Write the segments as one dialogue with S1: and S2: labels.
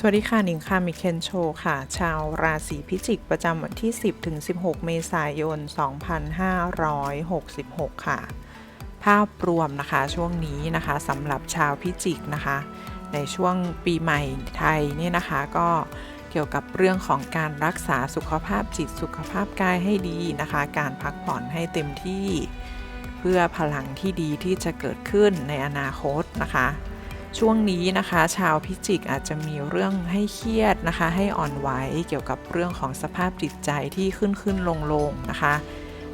S1: สวัสดีค่ะหนิงค่ะมิเคนโชค่ะ ชาวราศีพิจิกประจำวันที่ 10ถึง16 เมษายน 2566 ค่ะ ภาพรวมนะคะช่วงนี้นะคะสำหรับชาวพิจิกนะคะ ในช่วงปีใหม่ไทยเนี่ยนะคะก็เกี่ยวกับเรื่องของการรักษาสุขภาพจิตสุขภาพกายให้ดีนะคะ การพักผ่อนให้เต็มที่ เพื่อพลังที่ดีที่จะเกิดขึ้นในอนาคตนะคะ ช่วงนี้นะคะ ชาวพิจิกอาจจะมีเรื่องให้เครียดนะคะ ให้อ่อนไหวเกี่ยวกับเรื่องของสภาพจิตใจที่ขึ้นขึ้นลงลงนะคะ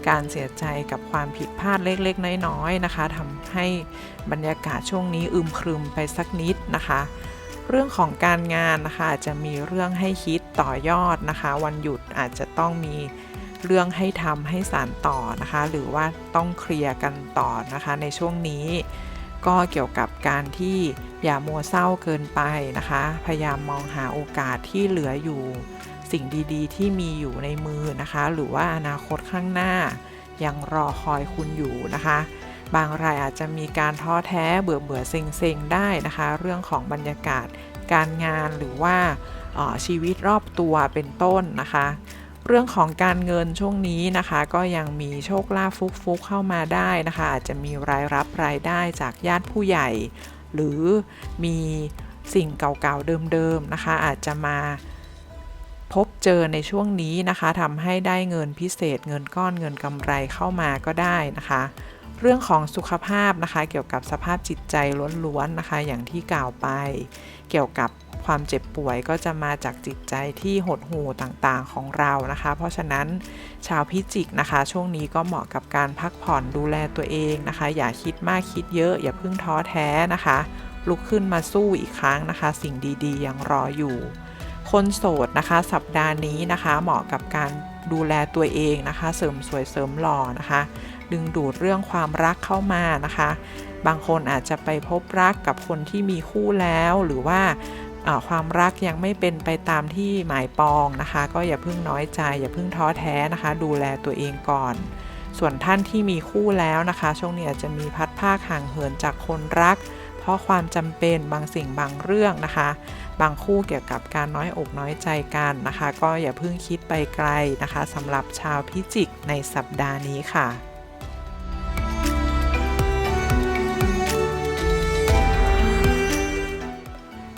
S1: การเสียใจกับความผิดพลาดเล็กๆ น้อยๆนะคะทำให้บรรยากาศช่วงนี้อึมครึมไปสักนิดนะคะเรื่องของการงานนะคะอาจจะมีเรื่องให้คิดต่อยอดนะคะ วันหยุดอาจจะต้องมีเรื่องให้ทำให้สานต่อนะคะ หรือว่าต้องเคลียร์กันต่อนะคะในช่วงนี้ ก็เกี่ยวกับการที่อย่ามัวเศร้าเกินไปนะคะ พยายามมองหาโอกาสที่เหลืออยู่ สิ่งดีๆ ที่มีอยู่ในมือนะคะ หรือว่าอนาคตข้างหน้า ยังรอคอยคุณอยู่นะคะ บางรายอาจจะมีการท้อแท้เบื่อเบื่อเซ็งเซ็งๆได้นะคะ เรื่องของบรรยากาศการงานหรือว่าออชีวิตรอบตัวเป็นต้นนะคะ เรื่องของการเงินช่วงนี้นะคะ ก็ยังมีโชคลาภฟุกๆเข้ามาได้นะคะ อาจจะมีรายรับรายได้จากญาติผู้ใหญ่ หรือมีสิ่งเก่าๆเดิมๆนะคะ อาจจะมาพบเจอในช่วงนี้นะคะทำให้ได้เงินพิเศษเงินก้อนเงินกำไรเข้ามาก็ได้นะคะ เรื่องของสุขภาพนะคะ เกี่ยวกับสภาพจิตใจล้วนๆนะคะ อย่างที่กล่าวไป เกี่ยวกับ ความเจ็บป่วยก็จะมาจากจิตใจที่หดหู่ต่างๆของเรานะคะ เพราะฉะนั้นชาวพิจิกนะคะ ช่วงนี้ก็เหมาะกับการพักผ่อนดูแลตัวเองนะคะ อย่าคิดมากคิดเยอะ อย่าเพิ่งท้อแท้นะคะ ลุกขึ้นมาสู้อีกครั้งนะคะ สิ่งดีๆ ยังรออยู่ คนโสดนะคะ สัปดาห์นี้นะคะ เหมาะกับการดูแลตัวเองนะคะ เสริมสวยเสริมหล่อนะคะ ดึงดูดเรื่องความรักเข้ามานะคะบางคนอาจจะไปพบรักกับคนที่มีคู่แล้ว หรือว่า ความรักยังไม่เป็นไปตามที่หมายปองนะคะ ก็อย่าเพิ่งน้อยใจ อย่าเพิ่งท้อแท้นะคะ ดูแลตัวเองก่อน ส่วนท่านที่มีคู่แล้วนะคะ ช่วงนี้อาจจะมีพัดภาคห่างเหินจากคนรัก เพราะความจำเป็นบางสิ่งบางเรื่องนะคะ บางคู่เกี่ยวกับการน้อยอกน้อยใจกันนะคะ ก็อย่าเพิ่งคิดไปไกลนะคะสำหรับชาวพิจิกในสัปดาห์นี้ค่ะ